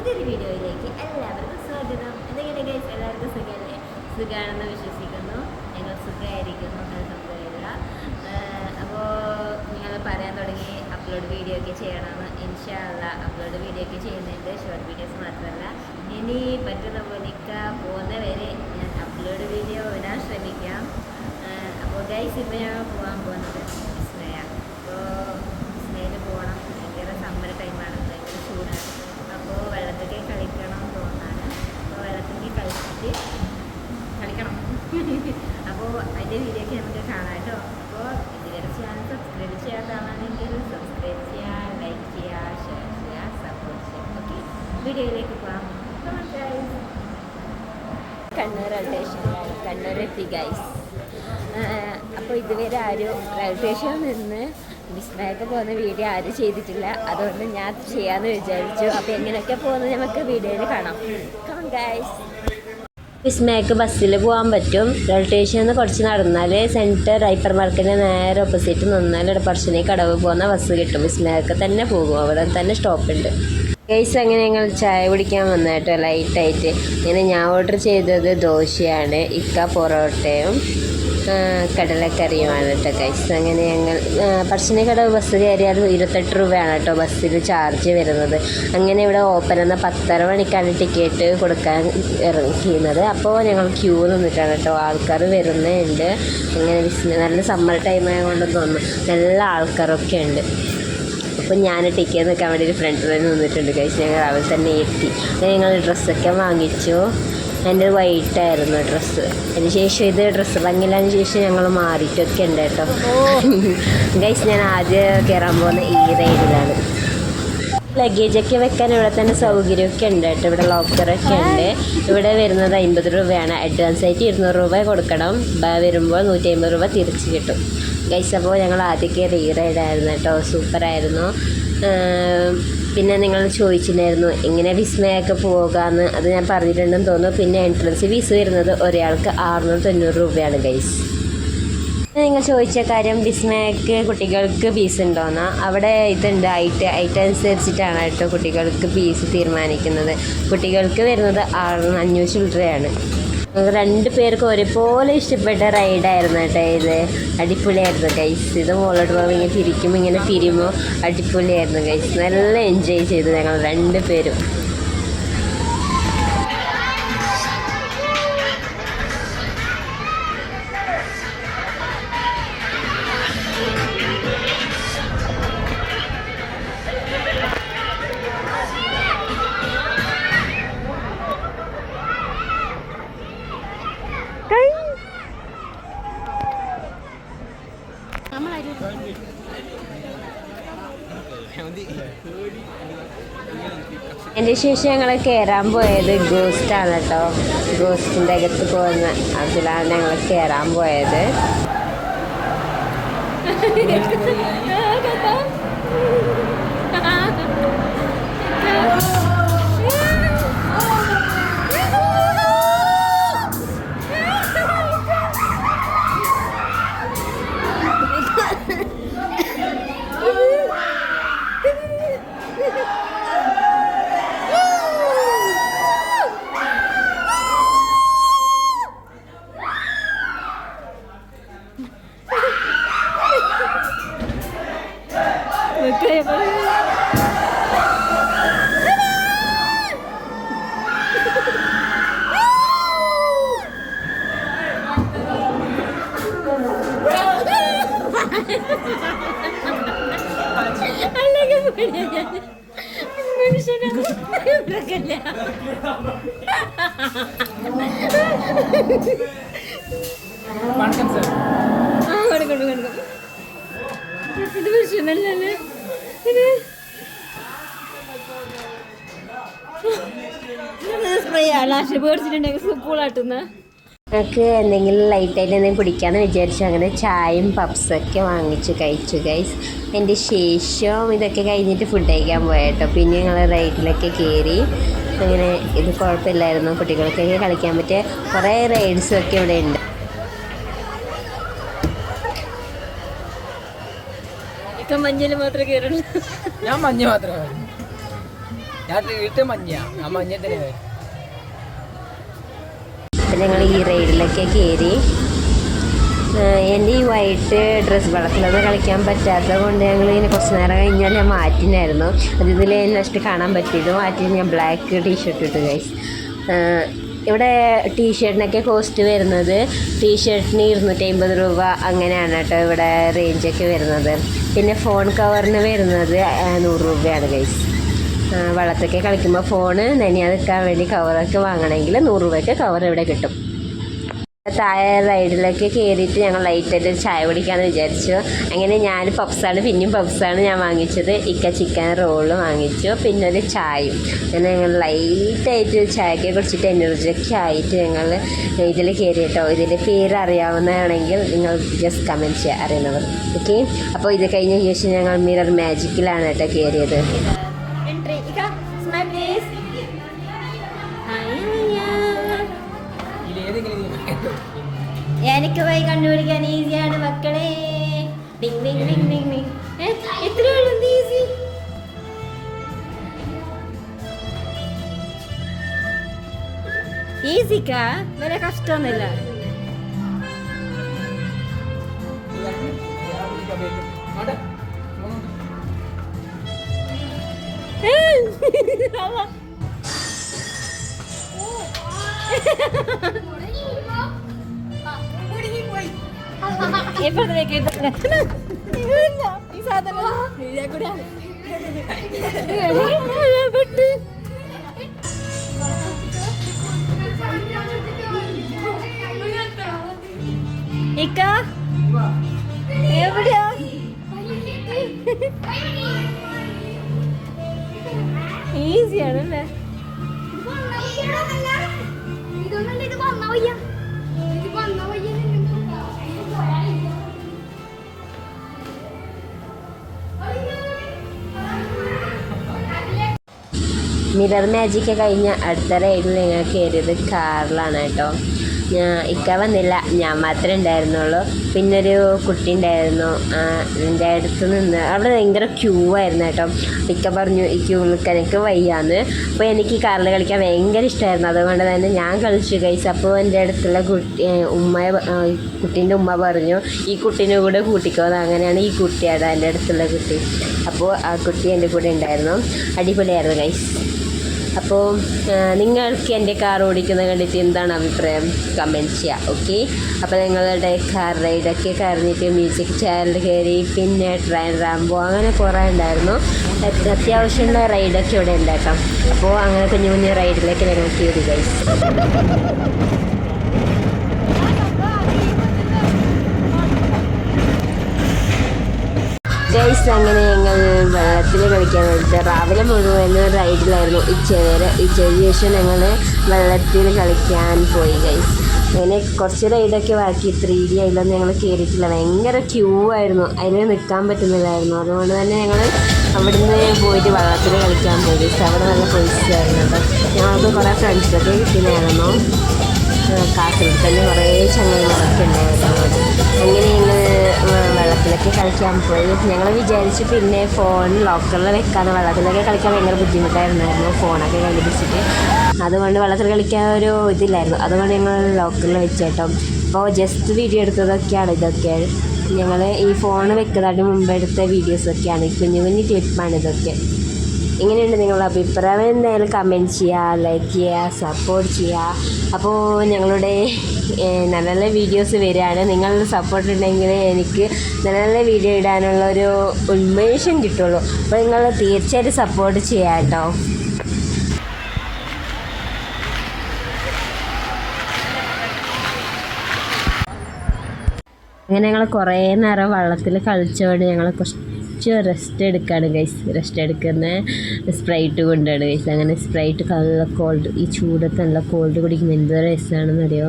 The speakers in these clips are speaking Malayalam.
പുതിയൊരു വീഡിയോയിലേക്ക് എല്ലാവർക്കും സ്വാഗതം. എന്തെങ്കിലും ഗൈസ് എല്ലാവർക്കും സുഖമല്ലേ സുഖമാണെന്ന് വിശ്വസിക്കുന്നു. ഞങ്ങൾ സുഖമായിരിക്കുന്നു അലഹമില്ല അപ്പോൾ നിങ്ങൾ പറയാൻ തുടങ്ങി അപ്ലോഡ് വീഡിയോ ഒക്കെ ചെയ്യണമെന്ന് ഇൻഷാല്ല അപ്ലോഡ് വീഡിയോ ഒക്കെ ചെയ്യുന്നുണ്ട് ഷോർട്ട് വീഡിയോസ് മാത്രമല്ല. ഇനി പറ്റുന്ന പോലിക്ക പോകുന്ന വരെ ഞാൻ അപ്ലോഡ് വീഡിയോ ഇടാൻ ശ്രമിക്കാം. അപ്പോൾ ഗൈസ് ഇപ്പോൾ ഞാൻ പോകാൻ പോകുന്നത് വിസ്മയ അപ്പോൾ വിസ്മയിൽ പോകണം ഭയങ്കര സമ്മർ ടൈമാണ് ഭയങ്കര ചൂടാണ് അപ്പോൾ വെള്ളത്തൊക്കെ കളിക്കണം തോന്നാണ് അപ്പോൾ വെള്ളത്തൊക്കെ കളിച്ചിട്ട് കളിക്കണം അപ്പോൾ അതിന്റെ വീഡിയോ ഒക്കെ നമുക്ക് കാണാം കേട്ടോ അപ്പോൾ ഇതുവരെ ചാനൽ സബ്സ്ക്രൈബ് ചെയ്യാത്തതാണെങ്കിൽ സബ്സ്ക്രൈബ് ചെയ്യുക ലൈക്ക് ചെയ്യുക ഷെയർ ചെയ്യുക സപ്പോർട്ട് ചെയ്യുക ഓക്കെ വീഡിയോയിലേക്ക് പോകാം. കണ്ണൂർ റെയിൽവേ സ്റ്റേഷനിലാണ് കണ്ണൂർ എത്തി ഗൈസ് അപ്പോൾ ഇതുവരെ ആരും റെയിൽവേ സ്റ്റേഷനിൽ നിന്ന് വിസ്മയൊക്കെ പോകുന്ന വീഡിയോ ആരും ചെയ്തിട്ടില്ല. അതുകൊണ്ട് ഞാൻ ചെയ്യാമെന്ന് വിചാരിച്ചു. അപ്പോൾ എങ്ങനെയൊക്കെ പോകുന്നത് നമുക്ക് വീഡിയോയിൽ കാണാം. കാണാം ഗൈസ് വിസ്മയക്ക് ബസ്സിൽ പോകാൻ പറ്റും. റെയിൽവേ സ്റ്റേഷനിൽ നിന്ന് കുറച്ച് നടന്നാൽ സെന്റർ ഹൈപ്പർ മാർക്കറ്റിന്റെ നേരെ ഓപ്പോസിറ്റ് നിന്നാൽ ഇടപ്പറശ്ശിനി കടവ് പോകുന്ന ബസ് കിട്ടും. വിസ്മയക്ക് തന്നെ പോകും. അവിടെ തന്നെ സ്റ്റോപ്പുണ്ട് കേസ് അങ്ങനെ ഞങ്ങൾ ചായ കുടിക്കാൻ വന്ന കേട്ടോ ലൈറ്റായിട്ട് ഇങ്ങനെ ഞാൻ ഓർഡർ ചെയ്തത് ദോശയാണ് ഇക്ക പൊറോട്ടയും കടലക്കറിയുമാണ് കേട്ടോ കൈസ് അങ്ങനെ ഞങ്ങൾ പറശ്ശിനി കട ബസ് കയറിയാൽ ഇരുപത്തെട്ട് രൂപയാണ് കേട്ടോ ബസ്സിൽ ചാർജ് വരുന്നത്. അങ്ങനെ ഇവിടെ ഓപ്പൺ എന്ന പത്തര മണിക്കാണ് ടിക്കറ്റ് കൊടുക്കാൻ ഇറങ്ങിയിരുന്നത്. അപ്പോൾ ഞങ്ങൾ ക്യൂ നിന്നിട്ടാണ് കേട്ടോ ആൾക്കാർ വരുന്നുണ്ട്. അങ്ങനെ നല്ല സമ്മർ ടൈം ആയതുകൊണ്ടെന്ന് തോന്നുന്നു. നല്ല ആൾക്കാരൊക്കെ ഉണ്ട്. അപ്പോൾ ഞാൻ ടിക്കറ്റ് നിൽക്കാൻ വേണ്ടി ഒരു ഫ്രണ്ട് തന്നെ നിന്നിട്ടുണ്ട് കഴിച്ച് ഞങ്ങൾ രാവിലെ തന്നെ എത്തി. ഞങ്ങൾ ഡ്രസ്സൊക്കെ വാങ്ങിച്ചു. എന്റെ വൈറ്റ് ആയിരുന്നു ഡ്രസ്സ് അതിന് ശേഷം ഇത് ഡ്രസ്സ് ഭംഗിയിലതിന് ശേഷം ഞങ്ങൾ മാറിയിട്ടൊക്കെ ഉണ്ട് കേട്ടോ. ഗൈസ് ഞാൻ ആദ്യം കയറാൻ പോകുന്ന ഈ റൈഡിലാണ് ലഗേജൊക്കെ വെക്കാൻ ഇവിടെ തന്നെ സൗകര്യമൊക്കെ ഉണ്ട് കേട്ടോ. ഇവിടെ ലോക്കറൊക്കെ ഉണ്ട്. ഇവിടെ വരുന്നത് അമ്പത് രൂപയാണ്. അഡ്വാൻസ് ആയിട്ട് ഇരുന്നൂറ് രൂപ കൊടുക്കണം. വരുമ്പോൾ നൂറ്റി അമ്പത് രൂപ തിരിച്ച് കിട്ടും. ഗൈസ് അപ്പോൾ ഞങ്ങൾ ആദ്യമൊക്കെ റീ റൈഡായിരുന്നു കേട്ടോ. സൂപ്പറായിരുന്നു പിന്നെ നിങ്ങൾ ചോദിച്ചിട്ടുണ്ടായിരുന്നു എങ്ങനെ വിസ്മയൊക്കെ പോകാമെന്ന് അത് ഞാൻ പറഞ്ഞിട്ടുണ്ടെന്ന് തോന്നുന്നു. പിന്നെ എൻട്രൻസ് ഫീസ് വരുന്നത് ഒരാൾക്ക് അറുന്നൂറ്റി തൊണ്ണൂറ് രൂപയാണ് ഗൈസ് നിങ്ങൾ ചോദിച്ച കാര്യം വിസ്മയക്ക് കുട്ടികൾക്ക് ഫീസ് ഉണ്ടോയെന്ന് അവിടെ ഇതുണ്ട്. ഐറ്റ് ഐറ്റം അനുസരിച്ചിട്ടാണ് കേട്ടോ കുട്ടികൾക്ക് ഫീസ് തീരുമാനിക്കുന്നത്. കുട്ടികൾക്ക് വരുന്നത് അഞ്ഞൂറ് ഞങ്ങൾക്ക് രണ്ട് പേർക്ക് ഒരുപോലെ ഇഷ്ടപ്പെട്ട റൈഡായിരുന്നു കേട്ടോ ഇത്. അടിപൊളിയായിരുന്നു ഗൈസ് ഇത് മുകളിലോട്ട് പോകുമ്പോൾ ഇങ്ങനെ തിരിക്കുമ്പോൾ ഇങ്ങനെ തിരിയുമ്പോൾ അടിപൊളിയായിരുന്നു ഗൈസ് നല്ല എൻജോയ് ചെയ്തു ഞങ്ങൾ രണ്ട് പേരും. ശേഷം ഞങ്ങൾ കയറാൻ പോയത് ഗോസ്റ്റാണ് കേട്ടോ. ഗോസ്റ്റിന്റെ അകത്ത് പോകുന്ന അതിലാണ് ഞങ്ങൾ കയറാൻ പോയത്. വണക്കം സാർ ഇത് മനുഷ്യനല്ലേ ഇത് സ്പ്രേ ലാസ്റ്റ് പേടിച്ചിട്ടുണ്ടെങ്കിൽ കൂളാട്ടുന്ന ഞങ്ങൾക്ക് എന്തെങ്കിലും ലൈറ്റായിട്ട് എന്തെങ്കിലും പിടിക്കാമെന്ന് വിചാരിച്ചു. അങ്ങനെ ചായയും പപ്സൊക്കെ വാങ്ങിച്ച് കഴിച്ചു ഗൈസ് എന്റെ ശേഷം ഇതൊക്കെ കഴിഞ്ഞിട്ട് ഫുഡ് കഴിക്കാൻ പോയേട്ടോ പിന്നെ ഞങ്ങൾ റൈഡിലൊക്കെ കയറി അങ്ങനെ ഇത് കുഴപ്പമില്ലായിരുന്നു. കുട്ടികൾക്കൊക്കെ കളിക്കാൻ പറ്റിയ കുറേ റൈഡ്സും ഒക്കെ ഇവിടെ ഉണ്ട്. മഞ്ഞിൽ മാത്രമേ കയറുള്ളൂ. ഞാൻ മഞ്ഞ മാത്രമേ ഞാൻ വീട്ടിൽ മഞ്ഞ. ആ മഞ്ഞ തന്നെ അപ്പം ഞങ്ങൾ ഈ റൈഡിലൊക്കെ കയറി എന്റെ ഈ വൈറ്റ് ഡ്രസ്സ് വെള്ളത്തിലൊന്നും കളിക്കാൻ പറ്റാത്തത് കൊണ്ട് ഞങ്ങൾ ഇങ്ങനെ കുറച്ച് നേരം കഴിഞ്ഞാൽ ഞാൻ മാറ്റിനായിരുന്നു. അത് ഇതിൽ നെക്സ്റ്റ് കാണാൻ പറ്റിയത്. മാറ്റി ഞാൻ ബ്ലാക്ക് ടീഷർട്ട് ഇട്ടു ഗൈസ് ഇവിടെ ടീഷർട്ടിനൊക്കെ കോസ്റ്റ് വരുന്നത് ടീഷർട്ടിന് ഇരുന്നൂറ്റി അമ്പത് രൂപ അങ്ങനെയാണ് കേട്ടോ ഇവിടെ റേഞ്ചൊക്കെ വരുന്നത്. പിന്നെ ഫോൺ കവറിന് വരുന്നത് നൂറ് രൂപയാണ് ഗൈസ് വെള്ളത്തൊക്കെ കളിക്കുമ്പോൾ ഫോണ് നനയാതിരിക്കാൻ വേണ്ടി കവറൊക്കെ വാങ്ങണമെങ്കിൽ നൂറ് രൂപയ്ക്ക് കവർ ഇവിടെ കിട്ടും. താഴെ റൈഡിലൊക്കെ കയറിയിട്ട് ഞങ്ങൾ ലൈറ്റായിട്ട് ചായ കുടിക്കാമെന്ന് വിചാരിച്ചു. അങ്ങനെ ഞാൻ പപ്സാണ് പിന്നെയും പപ്സാണ് ഞാൻ വാങ്ങിച്ചത്. ഇക്ക ചിക്കൻ റോൾ വാങ്ങിച്ചു. പിന്നെ ഒരു ചായയും. പിന്നെ ഞങ്ങൾ ലൈറ്റായിട്ട് ചായയൊക്കെ കുടിച്ചിട്ട് എനർജിയൊക്കെ ആയിട്ട് ഞങ്ങൾ ഇതിൽ കയറി കേട്ടോ ഇതിന്റെ പേര് അറിയാവുന്നതാണെങ്കിൽ നിങ്ങൾ ജസ്റ്റ് കമന്റ് ചെയ്യുക അറിയുന്നവർ. ഓക്കെ അപ്പോൾ ഇത് കഴിഞ്ഞ ശേഷം ഞങ്ങൾ മിറർ മാജിക്കിലാണ് കേട്ടോ കയറിയത് എനിക്ക് പോയി കണ്ടുപിടിക്കാൻ ഈസിയാണ് മക്കളെ. Ding ding ding ding ha! എത്രയുള്ളൂ ഈസി ഈസിക്കാ വലിയ കഷ്ടമൊന്നുമില്ല. എപ്പോഴത്തേക്ക് ഇക്ക എവിടെയാ ഈസിയാണല്ലേ ഇതൊന്നല്ല ഇത് വന്ന മിറർ മാജിക്ക് കഴിഞ്ഞ അടുത്ത റൈഡിൽ ഞങ്ങൾ കയറിയത് കാറിലാണ് കേട്ടോ. ഞാൻ ഇക്ക വന്നില്ല. ഞാൻ മാത്രമേ ഉണ്ടായിരുന്നുള്ളൂ. പിന്നെ ഒരു കുട്ടി ഉണ്ടായിരുന്നു. എന്റെ അടുത്ത് നിന്ന് അവിടെ ഭയങ്കര ക്യൂ ആയിരുന്നു കേട്ടോ. ഇക്ക പറഞ്ഞു ഈ ക്യൂ നിൽക്കാനൊക്കെ വയ്യാന്ന്. അപ്പോൾ എനിക്ക് കാറിൽ കളിക്കാൻ ഭയങ്കര ഇഷ്ടമായിരുന്നു അതുകൊണ്ട് തന്നെ ഞാൻ കളിച്ചു കഴിച്ചു അപ്പോൾ എന്റെ അടുത്തുള്ള കുട്ടി ഉമ്മ കുട്ടീന്റെ ഉമ്മ പറഞ്ഞു ഈ കുട്ടീനെ കൂടെ കൂട്ടിക്കോന്ന് അങ്ങനെയാണ് ഈ കുട്ടിയാണ് എന്റെ അടുത്തുള്ള കുട്ടി. അപ്പോൾ ആ കുട്ടി എന്റെ കൂടെ ഉണ്ടായിരുന്നു. അടിപൊളിയായിരുന്നു ഗൈസ് അപ്പോൾ നിങ്ങൾക്ക് എന്റെ കാർ ഓടിക്കുന്നത് കണ്ടിട്ട് എന്താണ് അഭിപ്രായം? കമന്റ് ചെയ്യുക ഓക്കെ അപ്പോൾ നിങ്ങളുടെ കാർ റൈഡൊക്കെ കയറിഞ്ഞിട്ട് മ്യൂസിക് ചാനൽ കയറി പിന്നെ ട്രെയിൻ റാമ്പോ അങ്ങനെ കുറേ ഉണ്ടായിരുന്നു. അത് അത്യാവശ്യമുള്ള റൈഡൊക്കെ ഇവിടെ ഉണ്ടാക്കാം. അപ്പോൾ അങ്ങനെ കുഞ്ഞു കുഞ്ഞു റൈഡിലേക്ക് ഞങ്ങൾ കയറി ഗൈസ് ഗൈസ് അങ്ങനെ ഞങ്ങൾ വെള്ളത്തിൽ കളിക്കാൻ വേണ്ടിയിട്ട് രാവിലെ മുഴുവൻ റൈഡിലായിരുന്നു. ഉച്ചവരെ ഉച്ചയ്ക്ക് ശേഷം ഞങ്ങൾ വെള്ളത്തിൽ കളിക്കാൻ പോയി ഗൈസ്. അങ്ങനെ കുറച്ച് റൈഡൊക്കെ ബാക്കി. ത്രീ ഡി അതിലൊന്നും ഞങ്ങൾ കയറിയിട്ടില്ല ഭയങ്കര ക്യൂ ആയിരുന്നു. അതിന് നിൽക്കാൻ പറ്റുന്നില്ലായിരുന്നു. അതുകൊണ്ട് തന്നെ ഞങ്ങൾ അവിടുന്ന് പോയിട്ട് വെള്ളത്തിൽ കളിക്കാൻ പോയി. അവിടെ നല്ല പൈസയായിരുന്നു അപ്പം ഞങ്ങൾക്ക് കുറേ ഫ്രണ്ട്സൊക്കെ കിട്ടുന്നതായിരുന്നു കാസർഗോഡ് തന്നെ കുറേ ചങ്ങന്മാരൊക്കെ കളിക്കാൻ പോയി. ഞങ്ങൾ വിചാരിച്ചു പിന്നെ ഫോൺ ലോക്കറിൽ വെക്കാതെ വെള്ളത്തിലൊക്കെ കളിക്കാൻ ഭയങ്കര ബുദ്ധിമുട്ടായിരുന്നായിരുന്നു ഫോണൊക്കെ കയ്യിൽ പിടിച്ചിട്ട് അതുകൊണ്ട് വെള്ളത്തിൽ കളിക്കാൻ ഒരു ഇതില്ലായിരുന്നു. അതുകൊണ്ട് ഞങ്ങൾ ലോക്കറിൽ വെച്ചേട്ടോ അപ്പോൾ ജസ്റ്റ് വീഡിയോ എടുത്തതൊക്കെയാണ് ഇതൊക്കെ. ഞങ്ങൾ ഈ ഫോൺ വെക്കുന്നതിന് മുമ്പ് എടുത്ത വീഡിയോസൊക്കെയാണ് കുഞ്ഞു കുഞ്ഞു ക്ലിപ്പാണ് ഇതൊക്കെ. എങ്ങനെയുണ്ട് നിങ്ങളുടെ അഭിപ്രായം. എന്തായാലും കമന്റ് ചെയ്യുക ലൈക്ക് ചെയ്യുക സപ്പോർട്ട് ചെയ്യുക അപ്പോൾ ഞങ്ങളുടെ നല്ല നല്ല വീഡിയോസ് വരികയാണ്. നിങ്ങളുടെ സപ്പോർട്ട് ഉണ്ടെങ്കിൽ എനിക്ക് നല്ല നല്ല വീഡിയോ ഇടാനുള്ള ഒരു ഉന്മേഷം കിട്ടുള്ളൂ. അപ്പോൾ നിങ്ങൾ തീർച്ചയായിട്ടും സപ്പോർട്ട് ചെയ്യാം കേട്ടോ അങ്ങനെ ഞങ്ങൾ കുറേ നേരം വള്ളത്തിൽ കളിച്ചോണ്ട് ഞങ്ങൾ കുറച്ച് റെസ്റ്റ് എടുക്കുകയാണ് ഗൈസ് റെസ്റ്റ് എടുക്കുന്ന സ്പ്രൈറ്റ് കൊണ്ടാണ് ഗൈസ് അങ്ങനെ സ്പ്രൈറ്റ് നല്ല കോൾഡ് ഈ ചൂടത്ത് നല്ല കോൾഡ് കുടിക്കുന്ന എന്ത് രസമാണെന്ന് അറിയോ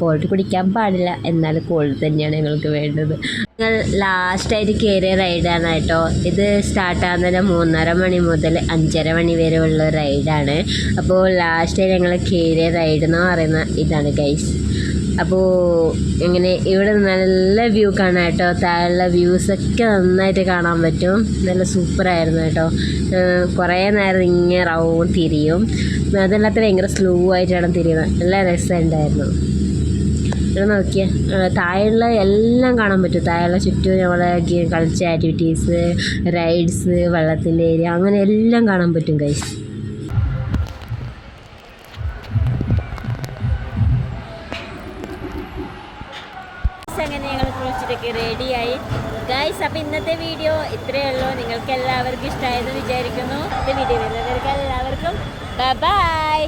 കോൾഡ് കുടിക്കാൻ പാടില്ല. എന്നാൽ കോൾഡ് തന്നെയാണ് ഞങ്ങൾക്ക് വേണ്ടത്. ഞങ്ങൾ ലാസ്റ്റായിട്ട് കയറിയ റൈഡാണ് കേട്ടോ. ഇത് സ്റ്റാർട്ടാകുന്നത് മൂന്നര മണി മുതൽ അഞ്ചര മണി വരെ ഉള്ള റൈഡാണ് അപ്പോൾ ലാസ്റ്റ് ഞങ്ങൾ കയറിയ റൈഡ് എന്ന് പറയുന്ന ഇതാണ് ഗൈസ് അപ്പോൾ ഇങ്ങനെ ഇവിടെ നല്ല വ്യൂ കാണാം കേട്ടോ. താഴെയുള്ള വ്യൂസൊക്കെ നന്നായിട്ട് കാണാൻ പറ്റും. നല്ല സൂപ്പറായിരുന്നു കേട്ടോ. കുറേ നേരം ഇങ്ങനെ റൗണ്ട് തിരിയും. അതല്ലാത്ത ഭയങ്കര സ്ലോ ആയിട്ടാണ് തിരിയുന്നത് നല്ല രസമുണ്ടായിരുന്നു. ഇവിടെ നോക്കിയേ താഴെയുള്ള എല്ലാം കാണാൻ പറ്റും. താഴെയുള്ള ചുറ്റും നമ്മളെ കളിച്ച ആക്ടിവിറ്റീസ് റൈഡ്സ് വെള്ളത്തിന്റെ ഏരിയ അങ്ങനെ എല്ലാം കാണാൻ പറ്റും കൈസ് അങ്ങനെ ഞങ്ങൾ കുളിച്ചിട്ടൊക്കെ റെഡിയായി ഗൈസ് അപ്പോൾ ഇന്നത്തെ വീഡിയോ ഇത്രയേ ഉള്ളൂ. നിങ്ങൾക്ക് എല്ലാവർക്കും ഇഷ്ടമായെന്ന് വിചാരിക്കുന്നു. വീഡിയോ വരുന്നവർക്ക് എല്ലാവർക്കും ബൈ